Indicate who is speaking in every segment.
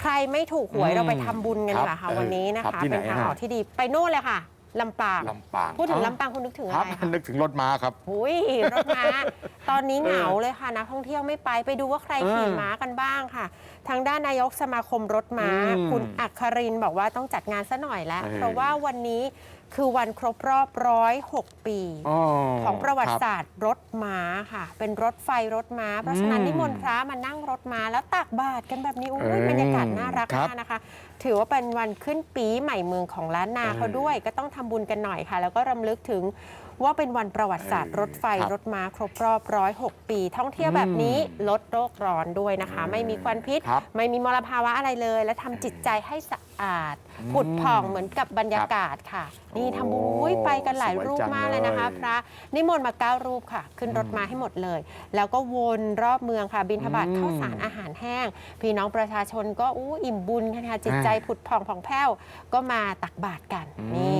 Speaker 1: ใครไม่ถูกหวย
Speaker 2: อืม
Speaker 1: เราไปทำบุญกันดีกว่า
Speaker 2: ครั
Speaker 1: ค่ะ
Speaker 2: บ
Speaker 1: วันนี้นะ
Speaker 2: ครั
Speaker 1: คะ
Speaker 2: บที่ไหน
Speaker 1: เป็นทาง
Speaker 2: ฮะ
Speaker 1: ออกที่ดีไปโน่นเลยค่ะ ลำปาง
Speaker 2: ลำปาง
Speaker 1: พูดถึง
Speaker 2: อ๋อ
Speaker 1: ลำปางคุณนึกถึง
Speaker 2: ค
Speaker 1: อะ
Speaker 2: รับ
Speaker 1: ไรคะ
Speaker 2: นึกถึงรถม้าครับ
Speaker 1: หุยรถม้า ตอนนี้เหงาเลยค่ะนักท่องเที่ยวไม่ไปไปดูว่าใคร
Speaker 2: เออ
Speaker 1: ขี่ม้ากันบ้างค่ะ ทางด้านนายกสมาคมรถม้า
Speaker 2: อืม
Speaker 1: คุณอัครินทร์บอกว่าต้องจัดงานซะหน่อยแล้ว
Speaker 2: เออ
Speaker 1: เพราะว่าวันนี้คือวันครบรอบร้อยหกปี
Speaker 2: อ๋อ
Speaker 1: ของประวัติ
Speaker 2: คบ
Speaker 1: ศาสตร์รถม้าค่ะ เป็นรถไฟรถม้า เพราะฉะนั้น
Speaker 2: อืม
Speaker 1: นิมนต์พระมานั่งรถม้าแล้วตักบาตรกันแบบนี้อุ้
Speaker 2: เอยอบ
Speaker 1: รรยากาศน่ารัก
Speaker 2: ครับ
Speaker 1: มากนะคะ ถือว่าเป็นวันขึ้นปีใหม่เมืองของล้านนา
Speaker 2: เออ
Speaker 1: เขาด้วย ก็ต้องทำบุญกันหน่อยค่ะ แล้วก็รำลึกถึงว่าเป็นวันประวัติศาสตร์
Speaker 2: เออ
Speaker 1: รถไฟ
Speaker 2: ครับ
Speaker 1: รถม้าครบรอบร้อยหกปี ท่องเที่ยวแบบนี้
Speaker 2: อืม
Speaker 1: ลดโรคร้อนด้วยนะคะ
Speaker 2: เออ
Speaker 1: ไม่มีควันพิษ
Speaker 2: ครับ
Speaker 1: ไม่มีมลภาวะอะไรเลย และทำจิตใจให้สะอาด
Speaker 2: อืม
Speaker 1: ผุดผ่องเหมือนกับบรรยากาศค่ะ นี่ทำบุญอุ้ยไปกันหลาย
Speaker 2: สวย
Speaker 1: รูป
Speaker 2: จัง
Speaker 1: มากเลยนะคะ
Speaker 2: เลย
Speaker 1: พระนิมนต์มาเก้ารูปค่ะ ขึ้นรถมาให้หมดเลย แล้วก็วนรอบเมืองค่ะ บินทบาท
Speaker 2: อืม
Speaker 1: ข้าวสารอาหารแห้ง พี่น้องประชาชนก็อู้อิ่มบุญกันค่ะจิตใจ
Speaker 2: อ่า
Speaker 1: ผุดผ่องผ่องแผ้วก็มาตักบาตรกัน
Speaker 2: อืม
Speaker 1: นี่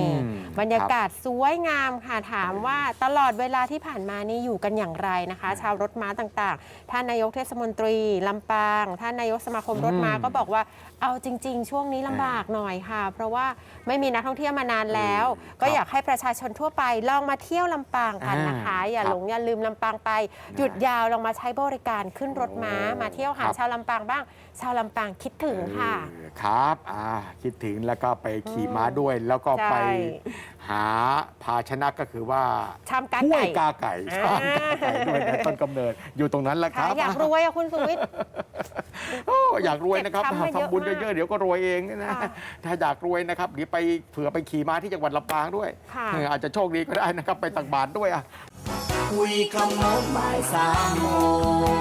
Speaker 2: ครั บ
Speaker 1: บรรยากาศสวยงามค่ะถามว่าตลอดเวลาที่ผ่านมานี่อยู่กันอย่างไรนะคะ ชาวรถม้าต่างๆ ท่านนายกเทศมนตรีลำปาง ท่านนายกสมาคมรถม้า
Speaker 2: อืม
Speaker 1: ก็บอกว่าเอาจริง ๆ ช่วงนี้ลำบากหน่อยค่ะ เพราะว่าไม่มีนักท่องเที่ยวมานานแล้ว ก็
Speaker 2: ครับ
Speaker 1: อยากให้ประชาชนทั่วไปลองมาเที่ยวลำปางกันนะคะ
Speaker 2: อ่า
Speaker 1: อย่า
Speaker 2: ครับ
Speaker 1: หลงอย่าลืมลำปางไป หยุดยาวลองมาใช้บริการขึ้นรถม้า
Speaker 2: โอ้
Speaker 1: มาเที่ยวหา
Speaker 2: ครับ
Speaker 1: ชาวลำปางบ้าง ชาวลำปางคิดถึงค่ะ
Speaker 2: เออครับอ่าคิดถึงแล้วก็ไปขี่ม้าด้วยแล้วก็ไป
Speaker 1: ใช่
Speaker 2: หาภาชนะก็คือว่า
Speaker 1: ชามกา
Speaker 2: ถ้วย
Speaker 1: ไก่
Speaker 2: กาไก่
Speaker 1: อ่า
Speaker 2: ชามกาไก่ด้วยนะต้นกำเนิดอยู่ตรงนั้นแหละค
Speaker 1: ค่ะ
Speaker 2: รับ
Speaker 1: อยากรวยอะคุณสุวิทย์
Speaker 2: โอ้อยากรวยนะครับ
Speaker 1: เก็บช้ำมาเยอะ
Speaker 2: ทำบุญ
Speaker 1: มาก
Speaker 2: เยอะๆเดี๋ยวก็รวยเองเนี่ยนะ
Speaker 1: ค่ะ
Speaker 2: ถ้าอยากรวยนะครับเดี๋ยวไปเผื่อไปขี่ม้าที่จังหวัดลำปางด้วย
Speaker 1: ค่ะ
Speaker 2: เอออาจจะโชคดีก็ได้นะครับไปตักบาตรด้วยอะ
Speaker 3: คุยขโมงบ่ายสามโมง